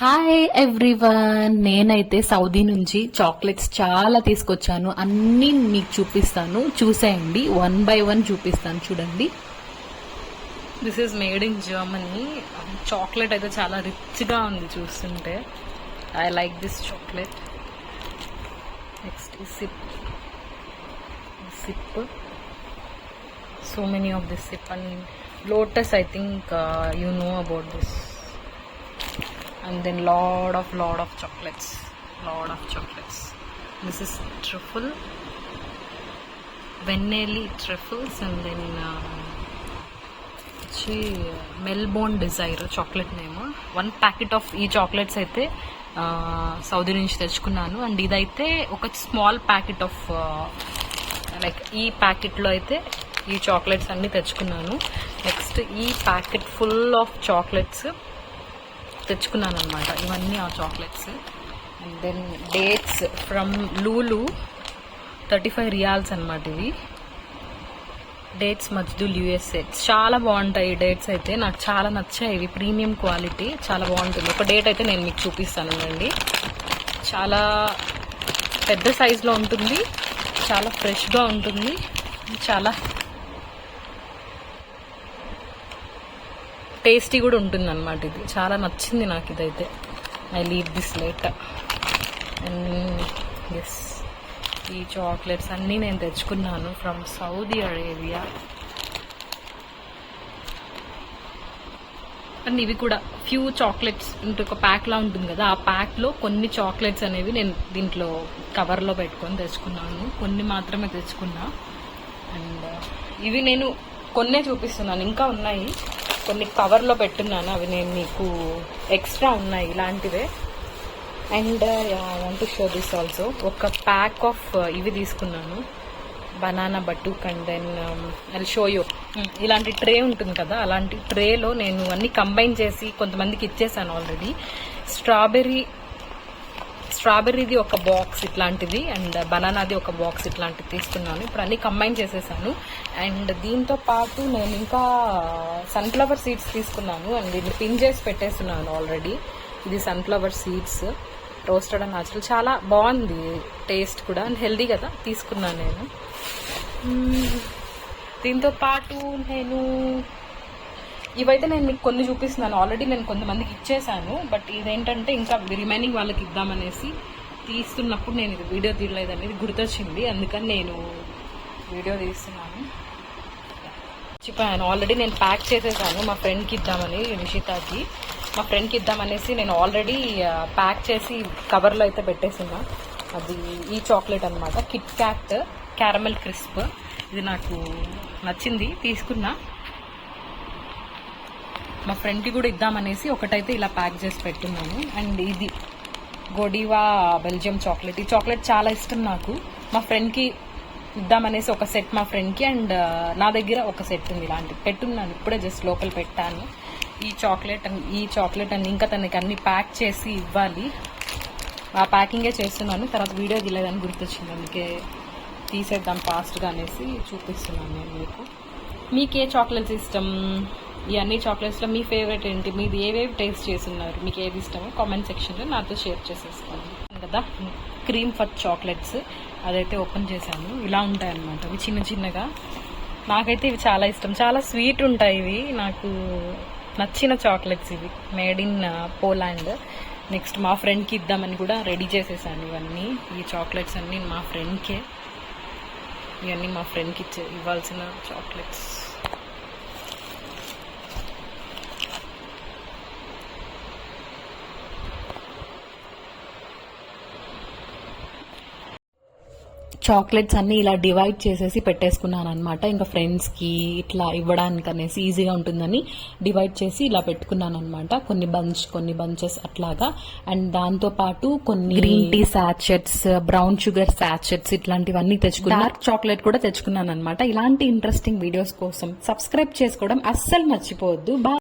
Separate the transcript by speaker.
Speaker 1: Hi everyone నేనైతే Saudi నుంచి chocolates చాలా తీసుకొచ్చాను. అన్నీ మీకు చూపిస్తాను. చూసేయండి. వన్ బై వన్ చూపిస్తాను. చూడండి. This is made in Germany chocolate అయితే చాలా రిచ్గా ఉంది చూస్తుంటే. I like this chocolate next sip sip so many of this sip and lotus I think you know about this and then lot of lot of chocolates lot of chocolates this is truffle vanilla truffles and then వచ్చి Melbourne desire chocolate name. One packet of ఈ chocolates అయితే Saudi నుంచి తెచ్చుకున్నాను. And ఇదైతే ఒక small packet of like ఈ ప్యాకెట్లో అయితే ఈ చాక్లెట్స్ అన్నీ తెచ్చుకున్నాను. నెక్స్ట్ ఈ ప్యాకెట్ ఫుల్ ఆఫ్ చాక్లెట్స్ తెచ్చుకున్నాను అనమాట ఇవన్నీ ఆ chocolates and then dates from Lulu thirty five riyals అనమాట ఇవి. డేట్స్ మజ్దుల్ యూఎస్ఏ చాలా బాగుంటాయి డేట్స్ అయితే. నాకు చాలా నచ్చాయి ఇవి. ప్రీమియం క్వాలిటీ చాలా బాగుంటుంది. ఒక డేట్ అయితే నేను మీకు చూపిస్తాను అండి చాలా పెద్ద సైజులో ఉంటుంది. చాలా ఫ్రెష్గా ఉంటుంది. చాలా టేస్టీ కూడా ఉంటుంది అనమాట ఇది. చాలా నచ్చింది నాకు ఇదైతే. I leave this late and yes ఈ చాక్లెట్స్ అన్నీ నేను తెచ్చుకున్నాను ఫ్రమ్ సౌదీ అరేబియా అండ్ ఇవి కూడా ఫ్యూ చాక్లెట్స్ ఇంటి ఒక ప్యాక్లా ఉంటుంది కదా ఆ ప్యాక్లో కొన్ని చాక్లెట్స్ అనేవి నేను దీంట్లో కవర్లో పెట్టుకొని తెచ్చుకున్నాను. కొన్ని మాత్రమే తెచ్చుకున్నా. అండ్ ఇవి నేను కొన్నే చూపిస్తున్నాను. ఇంకా ఉన్నాయి. కొన్ని కవర్లో పెట్టున్నాను. అవి నేను మీకు ఎక్స్ట్రా ఉన్నాయి ఇలాంటివే. And want show this also ఒక ప్యాక్ ఆఫ్ uh, ఇవి తీసుకున్నాను. Banana బట్టుక్ and then I show you ఇలాంటి ట్రే ఉంటుంది కదా అలాంటి ట్రేలో నేను అన్ని కంబైన్ చేసి కొంతమందికి ఇచ్చేసాను ఆల్రెడీ స్ట్రాబెర్రీ స్ట్రాబెర్రీది ఒక బాక్స్ ఇట్లాంటిది అండ్ బనానాది ఒక బాక్స్ ఇట్లాంటిది తీసుకున్నాను. ఇప్పుడు అన్ని కంబైన్ చేసేసాను. అండ్ దీంతో పాటు నేను ఇంకా సన్ఫ్లవర్ సీడ్స్ తీసుకున్నాను. అండ్ దీన్ని పిన్ చేసి పెట్టేస్తున్నాను ఆల్రెడీ ఇది sunflower seeds roasted and natural చాలా బాగుంది టేస్ట్ కూడా. అండ్ హెల్దీ కదా. తీసుకున్నాను నేను. దీంతో పాటు నేను ఇవైతే నేను మీకు కొన్ని చూపిస్తున్నాను. ఆల్రెడీ నేను కొంతమందికి ఇచ్చేసాను బట్ ఇదేంటంటే ఇంకా రిమైనింగ్ వాళ్ళకి ఇద్దామనేసి తీస్తున్నప్పుడు నేను ఇది వీడియో తీయలేదు అనేది గుర్తొచ్చింది. అందుకని నేను వీడియో తీస్తున్నాను. మర్చిపోయాను ఆల్రెడీ నేను ప్యాక్ చేసేసాను. మా ఫ్రెండ్కి ఇద్దామని నిషితాకి. మా ఫ్రెండ్కి ఇద్దామనేసి నేను ఆల్రెడీ ప్యాక్ చేసి కవర్లో అయితే పెట్టేసినా అది ఈ చాక్లెట్ అనమాట కిట్ క్యాట్ క్యారమెల్ క్రిస్ప్ ఇది నాకు నచ్చింది. తీసుకున్నా. మా ఫ్రెండ్కి కూడా ఇద్దామనేసి ఒకటైతే ఇలా ప్యాక్ చేసి పెట్టున్నాను. అండ్ ఇది గొడివా బెల్జియం చాక్లెట్ ఈ చాక్లెట్ చాలా ఇష్టం నాకు. మా ఫ్రెండ్కి ఇద్దామనేసి ఒక సెట్ మా ఫ్రెండ్కి అండ్ uh, నా దగ్గర ఒక సెట్ ఉంది ఇలాంటి. పెట్టున్నాను. ఇప్పుడే జస్ట్ లోపల పెట్టాను. ఈ చాక్లెట్ అండ్ ఈ చాక్లెట్ అండ్ ఇంకా తనకి అన్ని ప్యాక్ చేసి ఇవ్వాలి. ఆ ప్యాకింగే చేస్తున్నాను. తర్వాత వీడియో తీయలేదని గుర్తొచ్చింది అందుకే తీసేద్దాం ఫాస్ట్గా అనేసి చూపిస్తున్నాను నేను మీకు. మీకు ఏ చాక్లెట్స్ ఇష్టం? ఈ అన్ని చాక్లెట్స్లో మీ ఫేవరెట్ ఏంటి? మీరు ఏవేవి టేస్ట్ చేస్తున్నారు? మీకు ఏది ఇష్టమో కామెంట్ సెక్షన్లో నాతో షేర్ చేసేసుకోండి. కదా? క్రీమ్ ఫర్ చాక్లెట్స్ అదైతే ఓపెన్ చేశాను. ఇలా ఉంటాయి అన్నమాట. చిన్న చిన్నగా. నాకైతే ఇవి చాలా ఇష్టం. చాలా స్వీట్ ఉంటాయి ఇవి. నాకు నచ్చిన చాక్లెట్స్ ఇవి. మేడ్ ఇన్ పోలాండ్ నెక్స్ట్ మా ఫ్రెండ్కి ఇద్దామని కూడా రెడీ చేసేసాను ఇవన్నీ. ఈ చాక్లెట్స్ అన్నీ మా ఫ్రెండ్కే ఇవన్నీ మా ఫ్రెండ్కి ఇచ్చే ఇవ్వాల్సిన చాక్లెట్స్ చాక్లెట్స్ అన్ని ఇలా డివైడ్ చేసేసి పెట్టేసుకున్నాను అనమాట ఇంకా ఫ్రెండ్స్కి ఇట్లా ఇవ్వడానికి అనేసి ఈజీగా ఉంటుందని డివైడ్ చేసి ఇలా పెట్టుకున్నాను అనమాట కొన్ని బంచ్ కొన్ని బంచెస్ అట్లాగా. అండ్ దాంతో పాటు కొన్ని green tea sachets brown sugar sachets ఇట్లాంటివన్నీ తెచ్చుకున్నాను డార్క్ చాక్లెట్ కూడా తెచ్చుకున్నాను అనమాట ఇలాంటి ఇంట్రెస్టింగ్ వీడియోస్ కోసం సబ్స్క్రైబ్ చేసుకోవడం అస్సలు మర్చిపోవద్దు. బాయ్